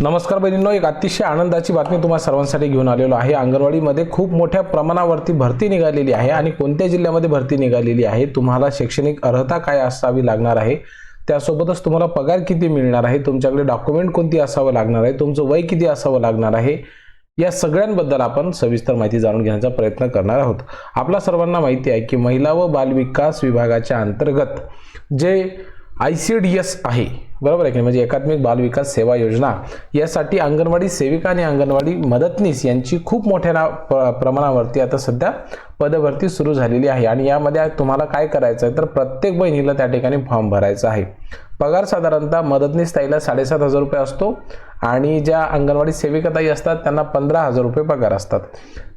नमस्कार बहिणींनो एक अतिशय आनंदाची बातमी तुम्हाला सर्वांसाठी घेऊन आलेलो आहे. अंगणवाडीमध्ये खूप मोठ्या प्रमाणावरती भरती निघालेली आहे आणि कोणत्या जिल्ह्यामध्ये भरती निघालेली आहे? तुम्हाला शैक्षणिक अर्हता काय असावी लागणार आहे? त्यासोबतच तुम्हाला पगार किती मिळणार आहे? तुमच्याकडे डॉक्युमेंट कोणती असावं लागणार आहे? तुमचं वय किती असावं लागणार आहे? या सगळ्यांबद्दल आपण सविस्तर माहिती जाणून घेण्याचा प्रयत्न करणार आहोत. आपल्या सर्वांना माहिती आहे की महिला व बालविकास विभागाच्या अंतर्गत जे आय सी डी एस आहे बरोबर आहे की म्हणजे एकात्मिक बालविकास सेवा योजना यासाठी अंगणवाडी सेविका आणि अंगणवाडी मदतनीस यांची खूप मोठ्या प- प्रमाणावरती आता सध्या पदभरती सुरू झालेली आहे. आणि यामध्ये तुम्हाला काय करायचं आहे? तर प्रत्येक बहिणीला त्या ठिकाणी फॉर्म भरायचा आहे. पगार साधारणतः मदतनीस ताईला साडेसात हजार रुपये असतो आणि ज्या अंगणवाडी सेविका ताई असतात त्यांना पंधरा हजार रुपये पगार असतात.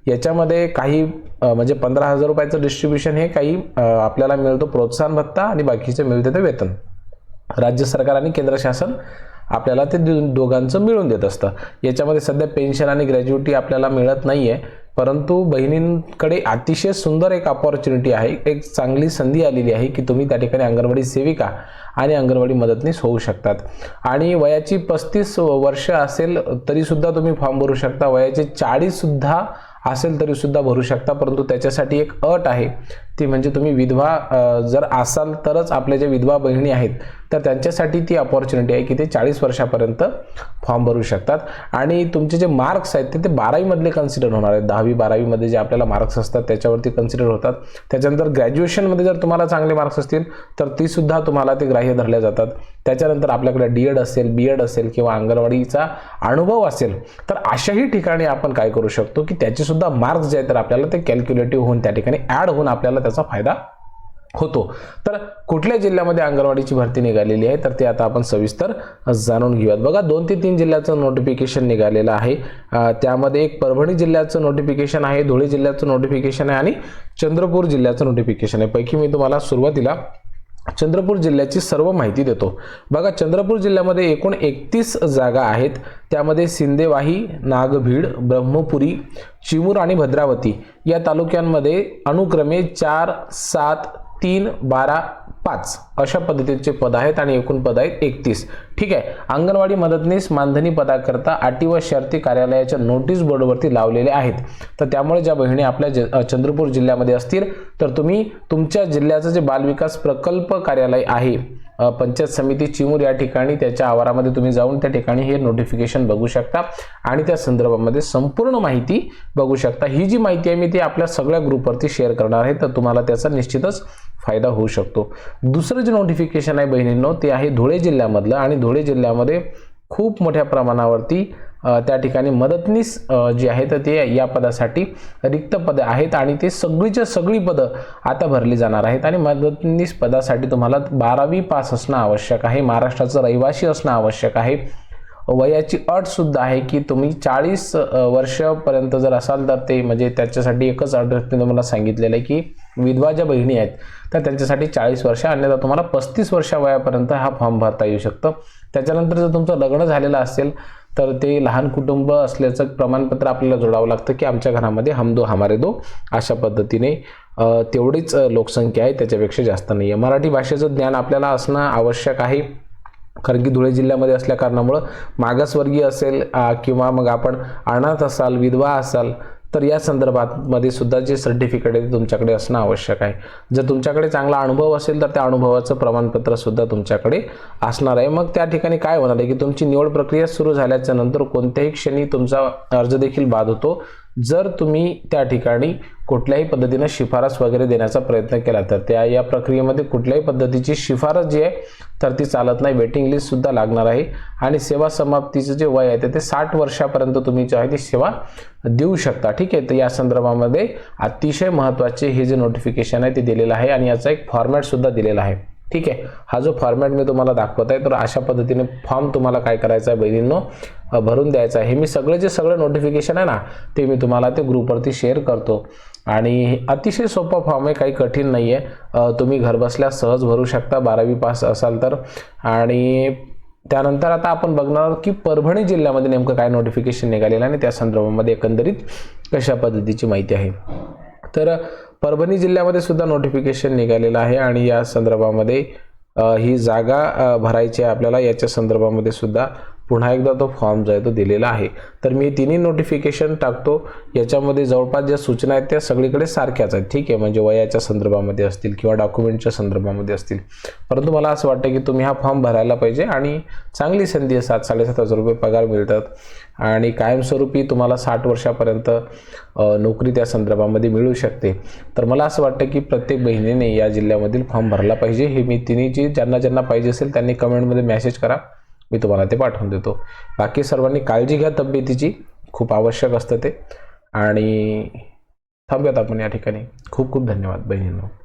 याच्यामध्ये काही म्हणजे पंधरा हजार रुपयाचं डिस्ट्रीब्युशन हे काही आपल्याला मिळतो प्रोत्साहन भत्ता आणि बाकीचे मिळते ते वेतन. राज्य सरकार आणि केंद्र शासन आपल्याला ते दोघांचं मिळून देत असतं. याच्यामध्ये सध्या पेन्शन आणि ग्रॅज्युटी आपल्याला मिळत नाही आहे परंतु बहिणींकडे अतिशय सुंदर एक अपॉर्च्युनिटी आहे. एक चांगली संधी आलेली आहे की तुम्ही त्या ठिकाणी अंगणवाडी सेविका आणि अंगणवाडी मदतनीस होऊ शकतात. आणि वयाची पस्तीस वर्ष असेल तरीसुद्धा तुम्ही फॉर्म भरू शकता. वयाचे चाळीससुद्धा असेल तरीसुद्धा भरू शकता परंतु त्याच्यासाठी एक अट आहे. ती म्हणजे तुम्ही विधवा जर असाल तरच आपल्या ज्या विधवा बहिणी आहेत तर त्यांच्यासाठी ती अपॉर्च्युनिटी आहे की ते चाळीस वर्षापर्यंत फॉर्म भरू शकतात. आणि तुमचे जे मार्क्स आहेत ते ते बारावीमधले कन्सिडर होणार आहेत. दहावी बारावीमध्ये जे आपल्याला मार्क्स असतात त्याच्यावरती कन्सिडर होतात. त्याच्यानंतर ग्रॅज्युएशनमध्ये जर तुम्हाला चांगले मार्क्स असतील तर ती सुद्धा तुम्हाला ते ग्राह्य धरल्या जातात. त्याच्यानंतर आपल्याकडे डी एड असेल बी एड असेल किंवा अंगणवाडीचा अनुभव असेल तर अशाही ठिकाणी आपण काय करू शकतो की त्याचेसुद्धा मार्क्स जे आहेत तर आपल्याला ते कॅल्क्युलेटिव्ह होऊन त्या ठिकाणी ॲड होऊन आपल्याला त्याचा फायदा होतो. तर कुठल्या जिल्ह्यामध्ये अंगणवाडीची भरती निघालेली आहे? तर ते आता आपण सविस्तर जाणून घेऊयात. बघा दोन ते तीन जिल्ह्याचं नोटिफिकेशन निघालेलं आहे. त्यामध्ये एक परभणी जिल्ह्याचं नोटिफिकेशन आहे धुळे जिल्ह्याचं नोटिफिकेशन आहे आणि चंद्रपूर जिल्ह्याचं नोटिफिकेशन आहे. पैकी मी तुम्हाला सुरुवातीला चंद्रपूर जिल्ह्याची सर्व माहिती देतो. बघा चंद्रपूर जिल्ह्यामध्ये एकूण एकतीस जागा आहेत. त्यामध्ये सिंदेवाही नागभीड ब्रह्मपुरी चिमूर आणि भद्रावती या तालुक्यांमध्ये अनुक्रमे चार सात तीन बारा पाच अशा पद्धतीचे पद आहेत आणि एकूण पद आहेत एकतीस. ठीक आहे. अंगणवाडी मदतनीस मानधनी पदाकरता अटी व शर्ती कार्यालयाच्या नोटीस बोर्डवरती लावलेले आहेत. तर त्यामुळे ज्या बहिणी आपल्या ज- चंद्रपूर जिल्ह्यामध्ये असतील तर तुम्ही तुमच्या जिल्ह्याचं जे बालविकास प्रकल्प कार्यालय आहे पंचायत समिती चिमूर या ठिकाणी त्याच्या आवारामध्ये तुम्ही जाऊन त्या ठिकाणी हे नोटिफिकेशन बघू शकता आणि त्या संदर्भामध्ये संपूर्ण माहिती बघू शकता. ही जी माहिती आहे मी ती आपल्या सगळ्या ग्रुपवरती शेअर करणार आहे तर तुम्हाला त्याचा निश्चितच फायदा होऊ शकतो. दुसरं जे नोटिफिकेशन आहे बहिणींनो ते आहे धुळे जिल्ह्यामधलं आणि धुळे जिल्ह्यामध्ये खूप मोठ्या प्रमाणावरती त्या ठिकाणी मदतनीस जी आहे तर ते या पदासाठी रिक्त पदं आहेत आणि ते सगळीच्या सगळी पदं आता भरली जाणार आहेत आणि मदतनीस पदासाठी तुम्हाला बारावी पास असणं आवश्यक आहे महाराष्ट्राचं रहिवासी असणं आवश्यक आहे. वयाची अट सुद्धा आहे की तुम्ही चाळीस वर्षापर्यंत जर असाल तर ते म्हणजे त्याच्यासाठी एकच अट तुम्हाला सांगितलेलं आहे की विधवा ज्या बहिणी आहेत तर त्यांच्यासाठी चाळीस वर्ष अन्यथा तुम्हाला पस्तीस वर्षा वयापर्यंत हा फॉर्म भरता येऊ शकतं. त्याच्यानंतर जर तुमचं लग्न झालेलं असेल तर ते लहान कुटुंब असल्याचं प्रमाणपत्र आपल्याला जोडावं लागतं की आमच्या घरामध्ये हम दो हमारे दो अशा पद्धतीने तेवढीच लोकसंख्या आहे त्याच्यापेक्षा जास्त नाही आहे मराठी भाषेचं ज्ञान आपल्याला असणं आवश्यक आहे. कारण की धुळे जिल्ह्यामध्ये असल्या कारणामुळं मागासवर्गीय असेल किंवा मग आपण अनाथ असाल विधवा असाल तर या संदर्भामध्ये सुद्धा जे सर्टिफिकेट आहे ते तुमच्याकडे असणं आवश्यक आहे. जर तुमच्याकडे चांगला अनुभव असेल तर त्या अनुभवाचं प्रमाणपत्र सुद्धा तुमच्याकडे असणार आहे. मग त्या ठिकाणी काय होणार आहे की तुमची निवड प्रक्रिया सुरू झाल्याच्यानंतर कोणत्याही क्षणी तुमचा अर्ज देखील बाद होतो. जर तुम्ही त्या ठिकाणी कुठल्याही पद्धतीनं शिफारस वगैरे देण्याचा प्रयत्न केला तर त्या या प्रक्रियेमध्ये कुठल्याही पद्धतीची शिफारस जी आहे तर ती चालत नाही. वेटिंग लिस्टसुद्धा लागणार आहे. आणि सेवा समाप्तीचं जे वय आहे ते- ते साठ वर्षापर्यंत तुम्ही जे आहे ती सेवा देऊ शकता. ठीक आहे? तर या संदर्भामध्ये अतिशय महत्त्वाचे हे जे नोटिफिकेशन आहे ते दिलेलं आहे. आणि याचा एक फॉर्मॅटसुद्धा दिलेला आहे. ठीक आहे. हा जो फॉर्मॅट मी तुम्हाला दाखवत आहे तर अशा पद्धतीने फॉर्म तुम्हाला काय करायचा आहे बहिणींनो भरून द्यायचा आहे. हे मी सगळे जे सगळं नोटिफिकेशन आहे ना ते मी तुम्हाला ते ग्रुपवरती शेअर करतो. आणि हे अतिशय सोपा फॉर्म आहे काही कठीण नाही आहे तुम्ही घरबसल्या सहज भरू शकता बारावी पास असाल तर. आणि त्यानंतर आता आपण बघणार आहोत की परभणी जिल्ह्यामध्ये नेमकं काय नोटिफिकेशन निघालेलं आहे आणि त्या संदर्भामध्ये एकंदरीत कशा पद्धतीची माहिती आहे. तर परभणी जिल्ह्यामध्ये सुद्धा नोटिफिकेशन निघालेलं आहे आणि या संदर्भामध्ये ही जागा भरायची आहे आपल्याला. याच्या संदर्भामध्ये सुद्धा पुन्हा एकदा तो फॉर्म जो आहे तो दिलेला आहे. तर मी तिन्ही नोटिफिकेशन टाकतो. याच्यामध्ये जवळपास ज्या सूचना आहेत त्या सगळीकडे सारख्याच आहेत. ठीक आहे? म्हणजे वयाच्या संदर्भामध्ये असतील किंवा डॉक्युमेंटच्या संदर्भामध्ये असतील. परंतु मला असं वाटतं की तुम्ही हा फॉर्म भरायला पाहिजे आणि चांगली संधी आहे. सात साडेसात हजार रुपये पगार मिळतात. आणि कायमस्वरूपी तुम्हाला साठ वर्षापर्यंत नोकरी त्या संदर्भामध्ये मिळू शकते. तर मला असं वाटतं की प्रत्येक बहिणीने या जिल्ह्यामधील फॉर्म भरला पाहिजे. हे मी तिन्ही जी ज्यांना ज्यांना पाहिजे असेल त्यांनी कमेंटमध्ये मेसेज करा. मी तुम्हाला ते पाठवून देतो. बाकी सर्वांनी काळजी घ्या तब्येतीची. खूप आवश्यक असतं ते. आणि थांबूयात आपण या ठिकाणी. खूप खूप धन्यवाद बहिणींनो.